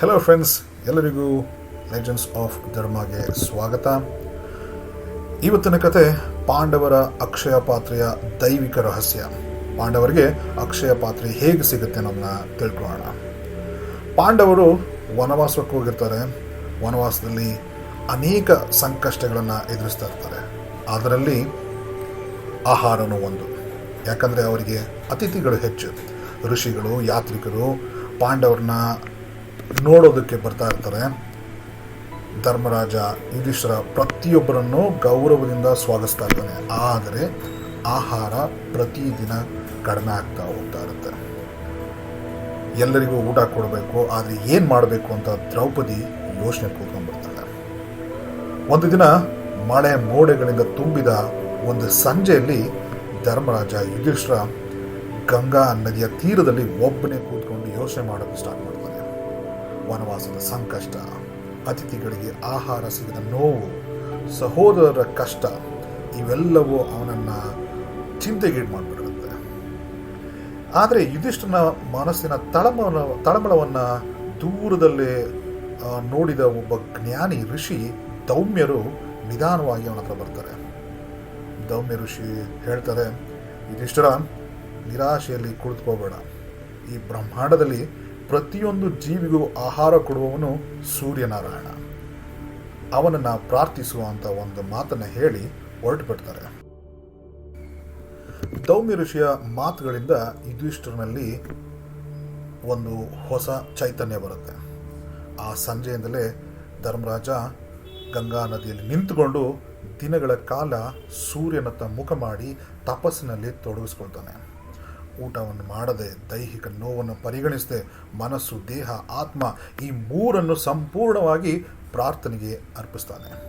Hello friends ಎಲ್ಲರಿಗೂ legends of ಧರ್ಮಗೆ ಸ್ವಾಗತ. ಇವತ್ತಿನ ಕತೆ ಪಾಂಡವರ ಅಕ್ಷಯ ಪಾತ್ರೆಯ ದೈವಿಕ ರಹಸ್ಯ. ಪಾಂಡವರಿಗೆ ಅಕ್ಷಯ ಪಾತ್ರೆ ಹೇಗೆ ಸಿಗುತ್ತೆ ಅನ್ನೋದನ್ನ ತಿಳ್ಕೊಳ್ಳೋಣ. ಪಾಂಡವರು ವನವಾಸಕ್ಕೆ ಹೋಗಿರ್ತಾರೆ. ವನವಾಸದಲ್ಲಿ ಅನೇಕ ಸಂಕಷ್ಟಗಳನ್ನು ಎದುರಿಸ್ತಾ ಇರ್ತಾರೆ. ಅದರಲ್ಲಿ ಆಹಾರನೂ ಒಂದು. ಯಾಕಂದರೆ ಅವರಿಗೆ ಅತಿಥಿಗಳು ಹೆಚ್ಚು. ಋಷಿಗಳು, ಯಾತ್ರಿಕರು ಪಾಂಡವರನ್ನ ನೋಡೋದಕ್ಕೆ ಬರ್ತಾ ಇರ್ತಾರೆ. ಧರ್ಮರಾಜ ಯುಧಿಷ್ಠರ ಪ್ರತಿಯೊಬ್ಬರನ್ನು ಗೌರವದಿಂದ ಸ್ವಾಗತಿಸ್ತಾ ಇದ್ದಾನೆ ಆದರೆ ಆಹಾರ ಪ್ರತಿದಿನ ಕಡಿಮೆ ಆಗ್ತಾ ಹೋಗ್ತಾ ಇರುತ್ತೆ. ಎಲ್ಲರಿಗೂ ಊಟ ಕೊಡಬೇಕು, ಆದರೆ ಏನು ಮಾಡಬೇಕು ಅಂತ ದ್ರೌಪದಿ ಯೋಚನೆ ಕೂತ್ಕೊಂಡ್ಬಿಡ್ತಾಳೆ ಒಂದು ದಿನ ಮಳೆ ಮೋಡೆಗಳಿಂದ ತುಂಬಿದ ಒಂದು ಸಂಜೆಯಲ್ಲಿ ಧರ್ಮರಾಜ ಯುಧಿಷ್ಠರ ಗಂಗಾ ನದಿಯ ತೀರದಲ್ಲಿ ಒಬ್ಬನೇ ಕೂತ್ಕೊಂಡು ಯೋಚನೆ ಮಾಡೋದು ಸ್ಟಾರ್ಟ್ ವನವಾಸದ ಸಂಕಷ್ಟ, ಅತಿಥಿಗಳಿಗೆ ಆಹಾರ ಸಿಗದ ನೋವು, ಸಹೋದರರ ಕಷ್ಟ, ಇವೆಲ್ಲವೂ ಅವನನ್ನು ಚಿಂತೆಗೀಡು ಮಾಡಿಬಿಡುತ್ತೆ. ಆದರೆ ಯುಧಿಷ್ಠನ ಮನಸ್ಸಿನ ತಳಮಳ, ತಳಮಳವನ್ನು ದೂರದಲ್ಲೇ ನೋಡಿದ ಒಬ್ಬ ಜ್ಞಾನಿ ಋಷಿ, ದೌಮ್ಯರು ನಿಧಾನವಾಗಿ ಅವನ ಹತ್ರ ಬರ್ತಾರೆ. ದೌಮ್ಯ ಋಷಿ ಹೇಳ್ತಾರೆ, ಯುಧಿಷ್ಠರ, ನಿರಾಶೆಯಲ್ಲಿ ಕುಳಿತುಕೋಬೇಡ. ಈ ಬ್ರಹ್ಮಾಂಡದಲ್ಲಿ ಪ್ರತಿಯೊಂದು ಜೀವಿಗೂ ಆಹಾರ ಕೊಡುವವನು ಸೂರ್ಯನಾರಾಯಣ. ಅವನನ್ನು ಪ್ರಾರ್ಥಿಸುವಂಥ ಒಂದು ಮಾತನ್ನು ಹೇಳಿ ಹೊರಟು ಬಿಡ್ತಾರೆ ದೌಮ್ಯ ಋಷಿಯ ಮಾತುಗಳಿಂದ ಯುಧಿಷ್ಠರನಲ್ಲಿ ಒಂದು ಹೊಸ ಚೈತನ್ಯ ಬರುತ್ತೆ. ಆ ಸಂಜೆಯಿಂದಲೇ ಧರ್ಮರಾಜ ಗಂಗಾ ನದಿಯಲ್ಲಿ ನಿಂತುಕೊಂಡು ದಿನಗಳ ಕಾಲ ಸೂರ್ಯನತ್ತ ಮುಖ ಮಾಡಿ ತಪಸ್ಸಿನಲ್ಲಿ ತೊಡಗಿಸ್ಕೊಳ್ತಾನೆ. ಊಟವನ್ನು ಮಾಡದೆ ದೈಹಿಕ ನೋವನ್ನು ಪರಿಗಣಿಸದೆ ಮನಸ್ಸು, ದೇಹ, ಆತ್ಮ ಈ ಮೂರನ್ನು ಸಂಪೂರ್ಣವಾಗಿ ಪ್ರಾರ್ಥನೆಗೆ ಅರ್ಪಿಸ್ತಾನೆ.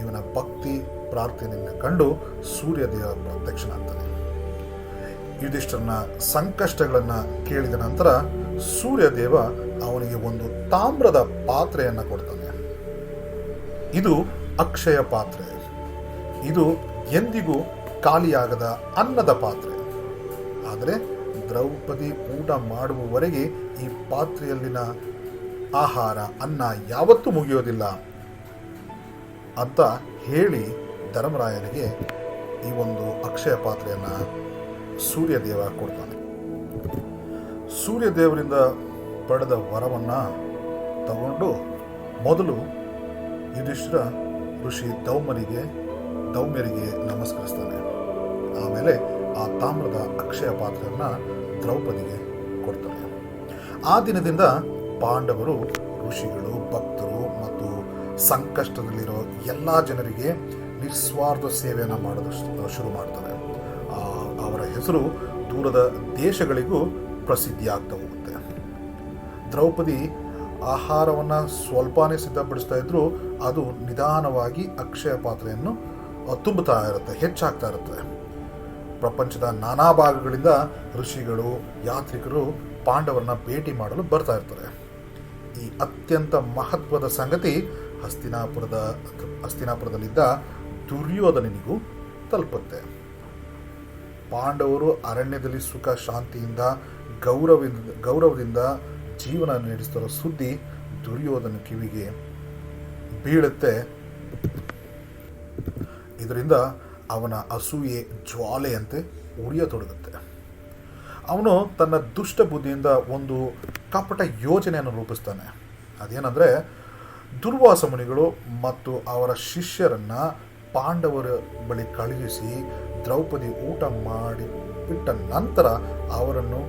ಇವನ ಭಕ್ತಿ ಪ್ರಾರ್ಥನೆಯನ್ನು ಕಂಡು ಸೂರ್ಯದೇವ ಪ್ರತ್ಯಕ್ಷನಾಗ್ತಾನೆ. ಯುಧಿಷ್ಠರನ ಸಂಕಷ್ಟಗಳನ್ನು ಕೇಳಿದ ನಂತರ ಸೂರ್ಯದೇವ ಅವನಿಗೆ ಒಂದು ತಾಮ್ರದ ಪಾತ್ರೆಯನ್ನು ಕೊಡ್ತಾನೆ. ಇದು ಅಕ್ಷಯ ಪಾತ್ರೆ. ಇದು ಎಂದಿಗೂ ಖಾಲಿಯಾಗದ ಅನ್ನದ ಪಾತ್ರೆ. ಆದರೆ ದ್ರೌಪದಿ ಊಟ ಮಾಡುವವರೆಗೆ ಈ ಪಾತ್ರೆಯಲ್ಲಿನ ಆಹಾರ, ಅನ್ನ ಯಾವತ್ತೂ ಮುಗಿಯೋದಿಲ್ಲ ಅಂತ ಹೇಳಿ ಧರ್ಮರಾಯನಿಗೆ ಈ ಒಂದು ಅಕ್ಷಯ ಪಾತ್ರೆಯನ್ನು ಸೂರ್ಯದೇವ ಕೊಡ್ತಾನೆ. ಸೂರ್ಯದೇವರಿಂದ ಪಡೆದ ವರವನ್ನು ತಗೊಂಡು ಮೊದಲು ಯುಧಿಷ್ಠಿರ ಋಷಿ ದೌಮರಿಗೆ ದೌಮ್ಯರಿಗೆ ನಮಸ್ಕರಿಸ್ತಾನೆ. ಆಮೇಲೆ ಆ ತಾಮ್ರದ ಅಕ್ಷಯ ಪಾತ್ರವನ್ನು ದ್ರೌಪದಿಗೆ ಕೊಡ್ತಾರೆ. ಆ ದಿನದಿಂದ ಪಾಂಡವರು, ಋಷಿಗಳು, ಭಕ್ತರು ಮತ್ತು ಸಂಕಷ್ಟದಲ್ಲಿರೋ ಎಲ್ಲ ಜನರಿಗೆ ನಿಸ್ವಾರ್ಥ ಸೇವೆಯನ್ನು ಮಾಡೋದು ಶುರು ಮಾಡ್ತಾರೆ. ಅವರ ಹೆಸರು ದೂರದ ದೇಶಗಳಿಗೂ ಪ್ರಸಿದ್ಧಿಯಾಗ್ತಾ ಹೋಗುತ್ತೆ. ದ್ರೌಪದಿ ಆಹಾರವನ್ನು ಸ್ವಲ್ಪನೇ ಸಿದ್ಧಪಡಿಸ್ತಾ ಇದ್ರು ಅದು ನಿಧಾನವಾಗಿ ಅಕ್ಷಯ ಪಾತ್ರೆಯನ್ನು ತುಂಬುತ್ತಾ ಇರುತ್ತೆ, ಹೆಚ್ಚಾಗ್ತಾ ಇರುತ್ತೆ. ಪ್ರಪಂಚದ ನಾನಾ ಭಾಗಗಳಿಂದ ಋಷಿಗಳು, ಯಾತ್ರಿಕರು ಪಾಂಡವರನ್ನ ಭೇಟಿ ಮಾಡಲು ಬರ್ತಾ ಇರ್ತಾರೆ. ಈ ಅತ್ಯಂತ ಮಹತ್ವದ ಸಂಗತಿ ಹಸ್ತಿನಾಪುರದ, ಹಸ್ತಿನಾಪುರದಲ್ಲಿದ್ದ ದುರ್ಯೋಧನನಿಗೂ ತಲುಪುತ್ತೆ. ಪಾಂಡವರು ಅರಣ್ಯದಲ್ಲಿ ಸುಖ, ಶಾಂತಿಯಿಂದ ಗೌರವದಿಂದ ಗೌರವದಿಂದ ಜೀವನ ನಡೆಸ್ತಿರೋ ಸುದ್ದಿ ದುರ್ಯೋಧನ ಕಿವಿಗೆ ಬೀಳುತ್ತೆ. ಇದರಿಂದ ಅವನ ಅಸೂಯೆ ಜ್ವಾಲೆಯಂತೆ ಉರಿಯತೊಡಗುತ್ತೆ. ಅವನು ತನ್ನ ದುಷ್ಟ ಬುದ್ಧಿಯಿಂದ ಒಂದು ಕಪಟ ಯೋಜನೆಯನ್ನು ರೂಪಿಸ್ತಾನೆ. ಅದೇನಂದರೆ, ದುರ್ವಾಸ ಮುನಿಗಳು ಮತ್ತು ಅವರ ಶಿಷ್ಯರನ್ನು ಪಾಂಡವರ ಬಳಿ ಕಳುಹಿಸಿ ದ್ರೌಪದಿ ಊಟ ಮಾಡಿ ಬಿಟ್ಟ ನಂತರ ಅವರನ್ನು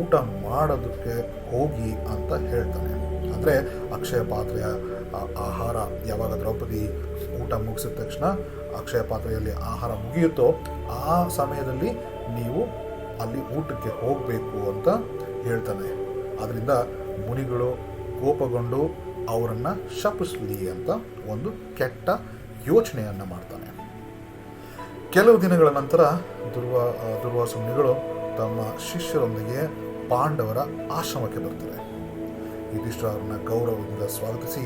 ಊಟ ಮಾಡೋದಕ್ಕೆ ಹೋಗಿ ಅಂತ ಹೇಳ್ತಾನೆ. ಅಂದರೆ ಅಕ್ಷಯ ಪಾತ್ರೆಯ ಆಹಾರ ಯಾವಾಗ ದ್ರೌಪದಿ ಊಟ ಮುಗಿಸಿದ ತಕ್ಷಣ ಅಕ್ಷಯ ಪಾತ್ರೆಯಲ್ಲಿ ಆಹಾರ ಮುಗಿಯುತ್ತೋ ಆ ಸಮಯದಲ್ಲಿ ನೀವು ಅಲ್ಲಿ ಊಟಕ್ಕೆ ಹೋಗಬೇಕು ಅಂತ ಹೇಳ್ತಾನೆ. ಅದರಿಂದ ಮುನಿಗಳು ಕೋಪಗೊಂಡು ಅವರನ್ನು ಶಪಿಸಲಿ ಅಂತ ಒಂದು ಕೆಟ್ಟ ಯೋಚನೆಯನ್ನು ಮಾಡ್ತಾನೆ. ಕೆಲವು ದಿನಗಳ ನಂತರ ದುರ್ವಾ ದುರ್ವಾಸ ಮುನಿಗಳು ತಮ್ಮ ಶಿಷ್ಯರೊಂದಿಗೆ ಪಾಂಡವರ ಆಶ್ರಮಕ್ಕೆ ಬರ್ತಾರೆ. ಯುಧಿಷ್ಠರನ್ನ ಗೌರವದಿಂದ ಸ್ವಾಗತಿಸಿ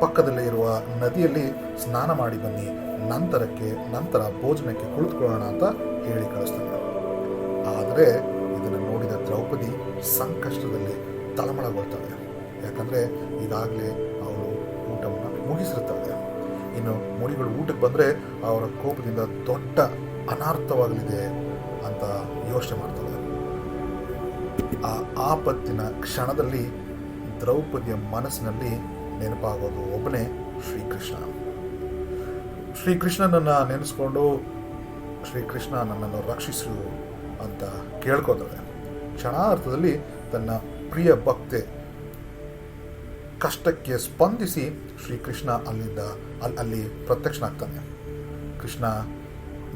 ಪಕ್ಕದಲ್ಲೇ ಇರುವ ನದಿಯಲ್ಲಿ ಸ್ನಾನ ಮಾಡಿ ಬನ್ನಿ. ನಂತರಕ್ಕೆ ನಂತರ ಭೋಜನಕ್ಕೆ ಕುಳಿತುಕೊಳ್ಳೋಣ ಅಂತ ಹೇಳಿ ಕಳಿಸ್ತಾನೆ ಆದರೆ ಇದನ್ನು ನೋಡಿದ ದ್ರೌಪದಿ ಸಂಕಷ್ಟದಲ್ಲಿ ತಳಮಳಗೊಳ್ತಾಳೆ. ಯಾಕಂದರೆ ಈಗಾಗಲೇ ಅವಳು ಊಟವನ್ನು ಮುಗಿಸಿರ್ತಾಳೆ ಇನ್ನು ಮುನಿಗಳು ಊಟಕ್ಕೆ ಬಂದರೆ ಅವರ ಕೋಪದಿಂದ ದೊಡ್ಡ ಅನಾರ್ಥವಾಗಲಿದೆ ಅಂತ ಯೋಚನೆ ಮಾಡ್ತಾಳೆ. ಆ ಆಪತ್ತಿನ ಕ್ಷಣದಲ್ಲಿ ದ್ರೌಪದಿಯ ಮನಸ್ಸಿನಲ್ಲಿ ನೆನಪಾಗೋದು ಒಬ್ಬನೇ ಶ್ರೀಕೃಷ್ಣ. ಶ್ರೀಕೃಷ್ಣನನ್ನು ನೆನೆಸ್ಕೊಂಡು ಶ್ರೀಕೃಷ್ಣ ನನ್ನನ್ನು ರಕ್ಷಿಸು ಅಂತ ಕೇಳ್ಕೋತಾಳೆ ಕ್ಷಣಾರ್ಥದಲ್ಲಿ ತನ್ನ ಪ್ರಿಯ ಭಕ್ತೆ ಕಷ್ಟಕ್ಕೆ ಸ್ಪಂದಿಸಿ ಶ್ರೀಕೃಷ್ಣ ಅಲ್ಲಿಂದ ಅಲ್ಲಿ ಅಲ್ಲಿ ಪ್ರತ್ಯಕ್ಷನಾಗ್ತಾನೆ. ಕೃಷ್ಣ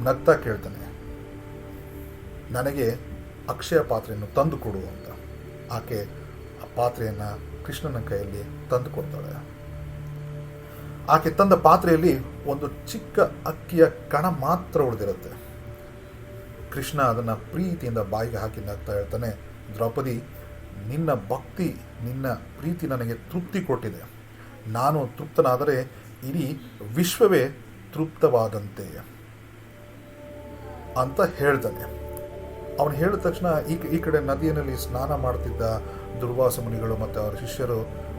ನಗ್ತಾ ಕೇಳ್ತಾನೆ, ನನಗೆ ಅಕ್ಷಯ ಪಾತ್ರೆಯನ್ನು ತಂದು ಕೊಡು ಅಂತ. ಆಕೆ ಆ ಪಾತ್ರೆಯನ್ನು ಕೃಷ್ಣನ ಕೈಯಲ್ಲಿ ತಂದು ಕೊಡ್ತಾಳೆ. ಆಕೆ ತಂದ ಪಾತ್ರೆಯಲ್ಲಿ ಒಂದು ಚಿಕ್ಕ ಅಕ್ಕಿಯ ಕಣ ಮಾತ್ರ ಉಳಿದಿರುತ್ತೆ. ಕೃಷ್ಣ ಅದನ್ನು ಪ್ರೀತಿಯಿಂದ ಬಾಯಿಗೆ ಹಾಕಿ ನಗ್ತಾ ಹೇಳ್ತಾನೆ, ದ್ರೌಪದಿ, ನಿನ್ನ ಭಕ್ತಿ, ನಿನ್ನ ಪ್ರೀತಿ ನನಗೆ ತೃಪ್ತಿ ಕೊಟ್ಟಿದೆ. ನಾನು ತೃಪ್ತನಾದರೆ ಇಡೀ ವಿಶ್ವವೇ ತೃಪ್ತವಾದಂತೆ ಅಂತ ಹೇಳ್ತಾನೆ. ಅವನು ಹೇಳಿದ ತಕ್ಷಣ ಈ ಈ ಕಡೆ ನದಿಯಲ್ಲಿ ಸ್ನಾನ ಮಾಡ್ತಿದ್ದ ದುರ್ವಾಸ ಮುನಿಗಳು ಮತ್ತು ಅವರ ಶಿಷ್ಯರು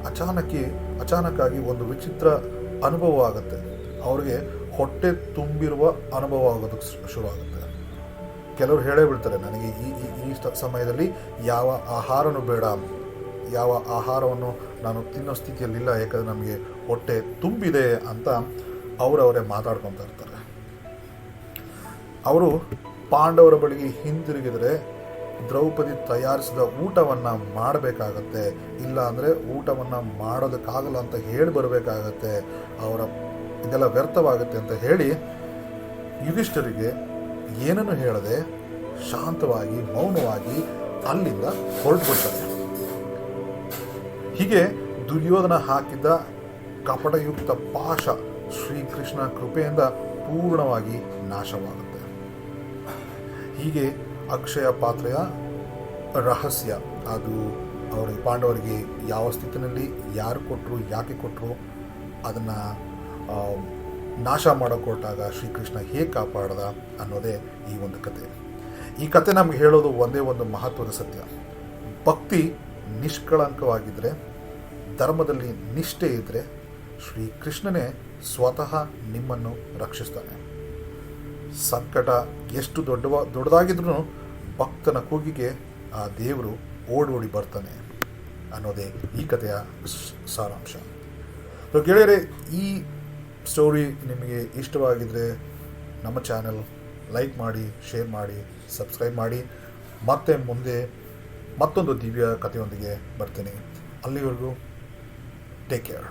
ಅಚಾನಕಿ, ಅಚಾನಕ್ಕಾಗಿ ಒಂದು ವಿಚಿತ್ರ ಅನುಭವ ಆಗುತ್ತೆ. ಅವರಿಗೆ ಹೊಟ್ಟೆ ತುಂಬಿರುವ ಅನುಭವ ಆಗೋದಕ್ಕೆ ಶುರುವಾಗುತ್ತೆ ಕೆಲವರು ಹೇಳೇ ಬಿಡ್ತಾರೆ ನನಗೆ ಈ ಈ ಈ ಸಮಯದಲ್ಲಿ ಯಾವ ಆಹಾರನೂ ಬೇಡ. ಯಾವ ಆಹಾರವನ್ನು ನಾನು ತಿನ್ನೋ ಸ್ಥಿತಿಯಲ್ಲಿಲ್ಲ, ಯಾಕಂದರೆ ನಮಗೆ ಹೊಟ್ಟೆ ತುಂಬಿದೆ ಅಂತ ಅವರವರೇ ಮಾತಾಡ್ಕೊತಾ ಇರ್ತಾರೆ. ಅವರು ಪಾಂಡವರ ಬಳಿಗೆ ಹಿಂದಿರುಗಿದರೆ ದ್ರೌಪದಿ ತಯಾರಿಸಿದ ಊಟವನ್ನು ಮಾಡಬೇಕಾಗತ್ತೆ. ಇಲ್ಲ ಅಂದರೆ ಊಟವನ್ನು ಮಾಡೋದಕ್ಕಾಗಲ್ಲ ಅಂತ ಹೇಳಿ ಬರಬೇಕಾಗತ್ತೆ. ಅವರ ಇದೆಲ್ಲ ವ್ಯರ್ಥವಾಗುತ್ತೆ ಅಂತ ಹೇಳಿ ಯುಧಿಷ್ಠರಿಗೆ ಏನನ್ನು ಹೇಳದೆ ಶಾಂತವಾಗಿ, ಮೌನವಾಗಿ ಅಲ್ಲಿಂದ ಹೊರಟುಬಿಡ್ತಾರೆ ಹೀಗೆ ದುರ್ಯೋಧನ ಹಾಕಿದ್ದ ಕಪಟಯುಕ್ತ ಪಾಶ ಶ್ರೀಕೃಷ್ಣ ಕೃಪೆಯಿಂದ ಪೂರ್ಣವಾಗಿ ನಾಶವಾಗುತ್ತೆ. ಹೀಗೆ ಅಕ್ಷಯ ಪಾತ್ರೆಯ ರಹಸ್ಯ. ಅದು ಅವರಿಗೆ ಪಾಂಡವರಿಗೆ ಯಾವ ಸ್ಥಿತಿನಲ್ಲಿ ಯಾರು ಕೊಟ್ಟರು ಯಾಕೆ ಕೊಟ್ಟರು ಅದನ್ನು ನಾಶ ಮಾಡೋಕೆ ಕೊಟ್ಟಾಗ ಶ್ರೀಕೃಷ್ಣ ಹೇಗೆ ಕಾಪಾಡ್ದ ಅನ್ನೋದೇ ಈ ಒಂದು ಕತೆ. ಈ ಕತೆ ನಮಗೆ ಹೇಳೋದು ಒಂದೇ ಒಂದು ಮಹತ್ವದ ಸತ್ಯ. ಭಕ್ತಿ ನಿಷ್ಕಳಂಕವಾಗಿದ್ದರೆ ಧರ್ಮದಲ್ಲಿ ನಿಷ್ಠೆ ಇದ್ದರೆ ಶ್ರೀಕೃಷ್ಣನೇ ಸ್ವತಃ ನಿಮ್ಮನ್ನು ರಕ್ಷಿಸ್ತಾನೆ. ಸಂಕಟ ಎಷ್ಟು ದೊಡ್ಡವ ದೊಡ್ಡದಾಗಿದ್ರೂ ಭಕ್ತನ ಕೂಗಿಗೆ ಆ ದೇವರು ಓಡೋಡಿ ಬರ್ತಾನೆ ಅನ್ನೋದೇ ಈ ಕಥೆಯ ಸಾರಾಂಶ. ಸೊ ಗೆಳೆಯರೆ, ಈ ಸ್ಟೋರಿ ನಿಮಗೆ ಇಷ್ಟವಾಗಿದ್ದರೆ ನಮ್ಮ ಚಾನೆಲ್ ಲೈಕ್ ಮಾಡಿ ಶೇರ್ ಮಾಡಿ ಸಬ್ಸ್ಕ್ರೈಬ್ ಮಾಡಿ. ಮತ್ತೆ ಮುಂದೆ ಮತ್ತೊಂದು ದಿವ್ಯ ಕಥೆಯೊಂದಿಗೆ ಬರ್ತೀನಿ. ಅಲ್ಲಿವರೆಗೂ ಟೇಕ್ ಕೇರ್